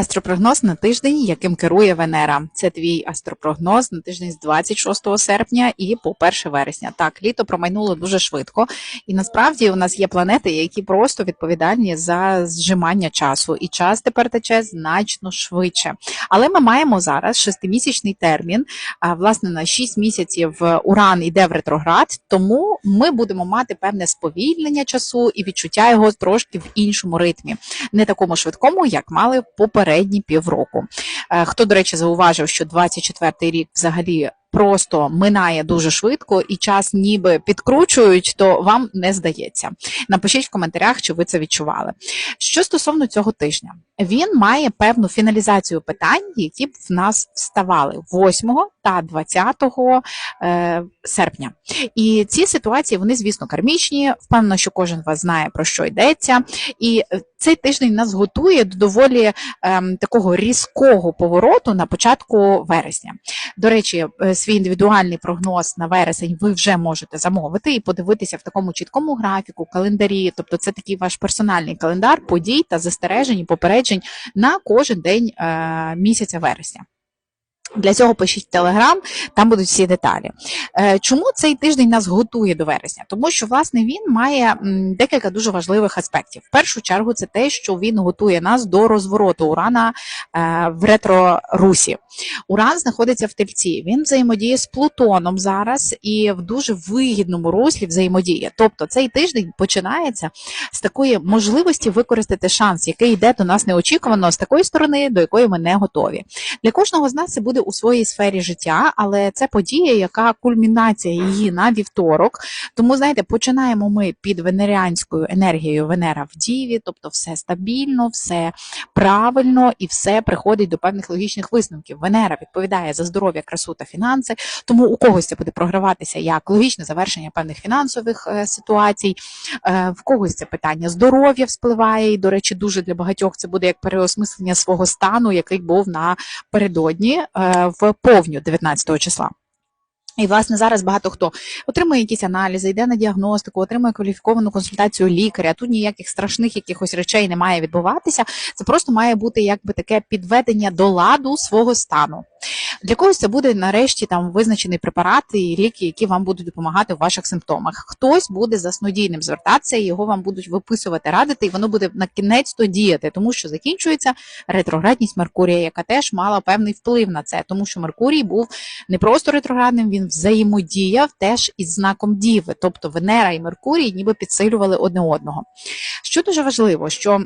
Астропрогноз на тиждень, яким керує Венера. Це твій астропрогноз на тиждень з 26 серпня і по 1 вересня. Так, літо промайнуло дуже швидко, і насправді у нас є планети, які просто відповідальні за зжимання часу, і час тепер тече значно швидше. Але ми маємо зараз шестимісячний термін. А власне на 6 місяців Уран іде в ретроград, тому ми будемо мати певне сповільнення часу і відчуття його трошки в іншому ритмі, не такому швидкому, як мали попередні півроку. Е, Хто, до речі, зауважив, що 24-й рік взагалі. Просто минає дуже швидко і час ніби підкручують, то вам не здається. Напишіть в коментарях, чи ви це відчували. Що стосовно цього тижня, він має певну фіналізацію питань, які б в нас вставали 8 та 20 е, серпня. І ці ситуації, вони, звісно, кармічні. Впевнено, що кожен вас знає про що йдеться. І е, цей тиждень нас готує до доволі ем, такого різкого повороту на початку вересня. До речі, е, свій індивідуальний прогноз на вересень ви вже можете замовити і подивитися в такому чіткому графіку, календарі. Тобто, це такий ваш персональний календар подій та застережень і попереджень на кожен день е, місяця вересня. Для цього пишіть Телеграм, там будуть всі деталі. Е, Чому цей тиждень нас готує до вересня? Тому що власне він має декілька дуже важливих аспектів. В першу чергу, це те, що він готує нас до розвороту Урана е, в ретро-русі. Уран знаходиться в тельці. Він взаємодіє з Плутоном зараз і в дуже вигідному руслі взаємодіє. Тобто цей тиждень починається з такої можливості використати шанс, який йде до нас неочікувано з такої сторони, до якої ми не готові. Для кожного з нас це буде у своїй сфері життя, але це подія, яка кульмінація її на вівторок. Тому знаєте, починаємо ми під венеріанською енергією Венера в Діві, тобто все стабільно, все правильно і все приходить до певних логічних висновків. Венера відповідає за здоров'я, красу та фінанси, тому у когось це буде програватися як логічне завершення певних фінансових е, ситуацій. Е, в когось це питання здоров'я вспливає, і, до речі, дуже для багатьох це буде як переосмислення свого стану, який був напередодні е, в повню 19 числа. І, власне, зараз багато хто отримує якісь аналізи, йде на діагностику, отримує кваліфіковану консультацію лікаря. Тут ніяких страшних якихось речей не має відбуватися. Це просто має бути якби таке підведення до ладу свого стану. Для когось це буде нарешті там визначений препарат і ліки, які вам будуть допомагати в ваших симптомах. Хтось буде за снодійним звертатися, його вам будуть виписувати, радити, і воно буде на кінець то діяти, тому що закінчується ретроградність Меркурія, яка теж мала певний вплив на це, тому що Меркурій був не просто ретроградним, він взаємодіяв теж із знаком Діви, тобто Венера і Меркурій ніби підсилювали одне одного. Що дуже важливо, що.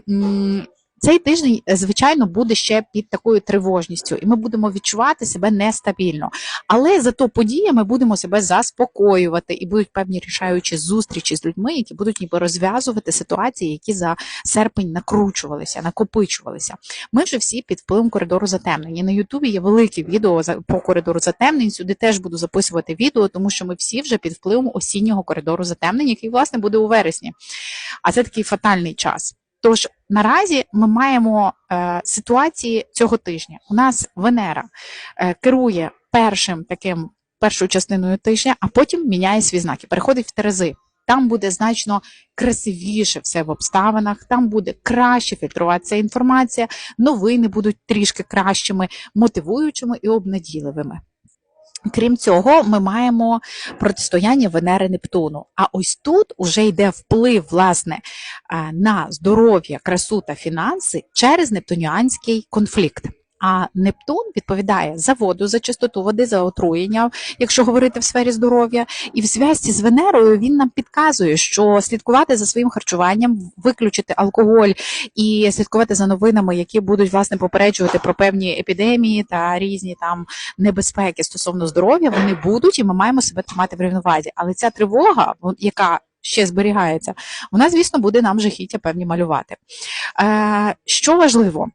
Цей тиждень, е, звичайно, буде ще під такою тривожністю, і ми будемо відчувати себе нестабільно. Але зато подіями будемо себе заспокоювати, і будуть певні рішаючі зустрічі з людьми, які будуть ніби розв'язувати ситуації, які за серпень накручувалися, накопичувалися. Ми вже всі під впливом коридору затемнень. І на Ютубі є велике відео по коридору затемнень. Сюди теж буду записувати відео, тому що ми всі вже під впливом осіннього коридору затемнень, який власне буде у вересні. А це такий фатальний час. Тож наразі ми маємо е, ситуації цього тижня. У нас Венера е, керує першим таким першою частиною тижня, а потім міняє свій знак і переходить в Терези. Там буде значно красивіше все в обставинах, там буде краще фільтруватися інформація, новини будуть трішки кращими, мотивуючими і обнадійливими. Крім цього, ми маємо протистояння Венери Нептуну. А ось тут уже йде вплив власне е, на здоров'я, красу та фінанси через нептуніанський конфлікт. А Нептун відповідає за воду, за чистоту води, за отруєння, якщо говорити в сфері здоров'я. І в зв'язці з Венерою він нам підказує, що слідкувати за своїм харчуванням, виключити алкоголь і слідкувати за новинами, які будуть власне попереджувати про певні епідемії та різні там небезпеки стосовно здоров'я, вони будуть, і ми маємо себе тримати в рівновазі. Але ця тривога, яка ще зберігається, вона, звісно, буде нам жахіття певні малювати. Е, що важливо?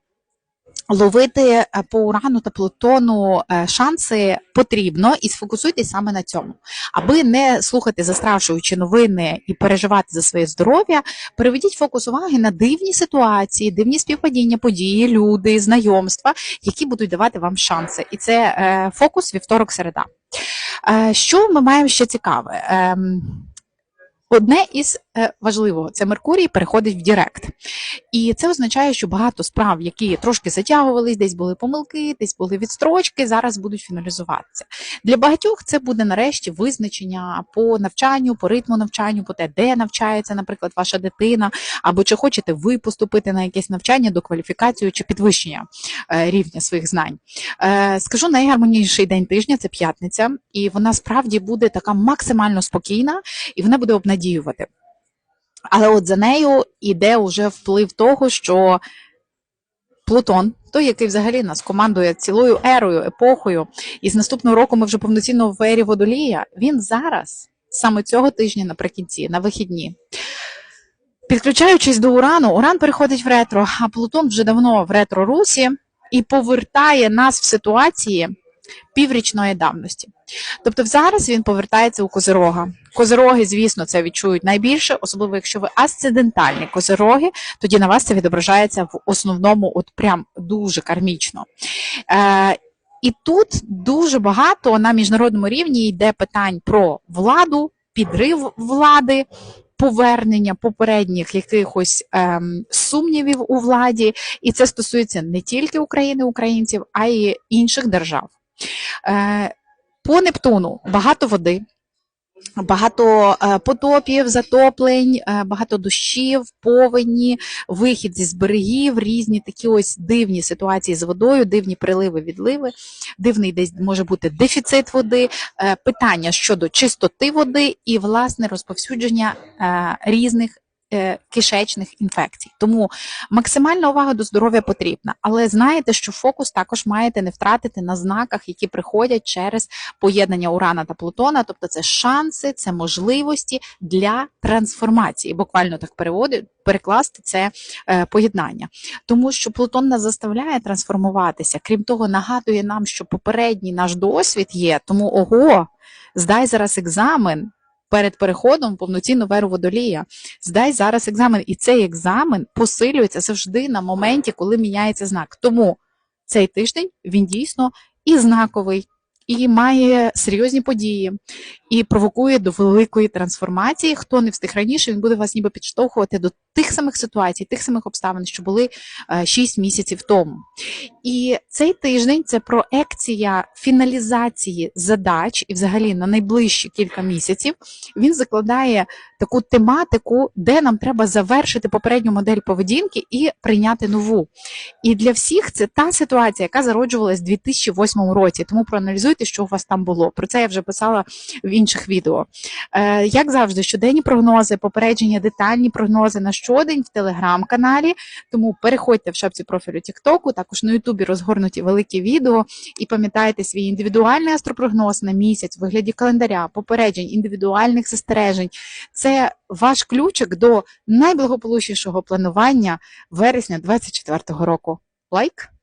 Ловити е, по урану та плутону е, шанси потрібно і сфокусуйтесь саме на цьому, аби не слухати застрашуючі новини і переживати за своє здоров'я. Переведіть фокус уваги на дивні ситуації, дивні співпадіння, події, люди, знайомства, які будуть давати вам шанси. І це е, фокус вівторок-середа. Е, що ми маємо ще цікаве? Ем, Одне із е, важливого це Меркурій переходить в Дірект. І це означає, що багато справ, які трошки затягувались, десь були помилки, десь були відстрочки, зараз будуть фіналізуватися. Для багатьох це буде нарешті визначення по навчанню, по ритму навчанню, по те, де навчається, наприклад, ваша дитина, або чи хочете ви поступити на якесь навчання до кваліфікацію чи підвищення е, рівня своїх знань. Е, Скажу найгармонійніший день тижня це п'ятниця, і вона справді буде така максимально спокійна, і вона буде обнадіювати. Але от за нею іде уже вплив того, що Плутон, той, який взагалі нас командує цілою ерою, епохою, і з наступного року ми вже повноцінно в ері водолія. Він зараз, саме цього тижня, наприкінці, на вихідні. Підключаючись до Урану, Уран переходить в ретро, а Плутон вже давно в ретро-русі і повертає нас в ситуації піврічної давності. Тобто зараз він повертається у Козирога. Козироги, звісно, це відчують найбільше, особливо якщо ви асцендентальні козироги, тоді на вас це відображається в основному, от прям дуже кармічно. Е, і тут дуже багато на міжнародному рівні йде питань про владу, підрив влади. Повернення попередніх якихось ем, сумнівів у владі, і це стосується не тільки України, українців, а й інших держав. Е, по Нептуну багато води, багато е, потопів, затоплень, е, багато дощів, повені, вихід зі берегів, різні такі ось дивні ситуації з водою, дивні приливи, відливи, дивний десь може бути дефіцит води, е, питання щодо чистоти води і власне розповсюдження різних. Е, Кишечних інфекцій, тому максимальна увага до здоров'я потрібна, але знаєте, що фокус також маєте не втратити на знаках, які приходять через поєднання Урана та Плутона, тобто це шанси, це можливості для трансформації. Буквально так переводить, перекласти це е, поєднання. Тому що Плутон нас заставляє трансформуватися. Крім того, нагадує нам, що попередній наш досвід є, тому ого, здай зараз екзамен. Перед переходом повноцінну веру водолія. Здай зараз екзамен, і цей екзамен посилюється завжди на моменті, коли міняється знак. Тому цей тиждень він дійсно і знаковий, і має серйозні події, і провокує до великої трансформації. Хто не встиг раніше, він буде вас ніби підштовхувати до тих самих ситуацій, тих самих обставин, що були 6 місяців тому. І цей тиждень це проекція фіналізації задач, і взагалі на найближчі кілька місяців він закладає таку тематику, де нам треба завершити попередню модель поведінки і прийняти нову. І для всіх це та ситуація, яка зароджувалась в 2008 році. Тому проаналізуйте, що у вас там було. Про це я вже писала в інших відео. Е, як завжди, щоденні прогнози, попередження, детальні прогнози на щодень в телеграм-каналі. Тому переходьте в шапці профілю Тіктоку, також на Ютубі розгорнуті великі відео. І пам'ятайте свій індивідуальний астропрогноз на місяць в вигляді календаря, попереджень, індивідуальних застережень. Це ваш ключик до найблагополучнішого планування вересня 2024 року. Лайк!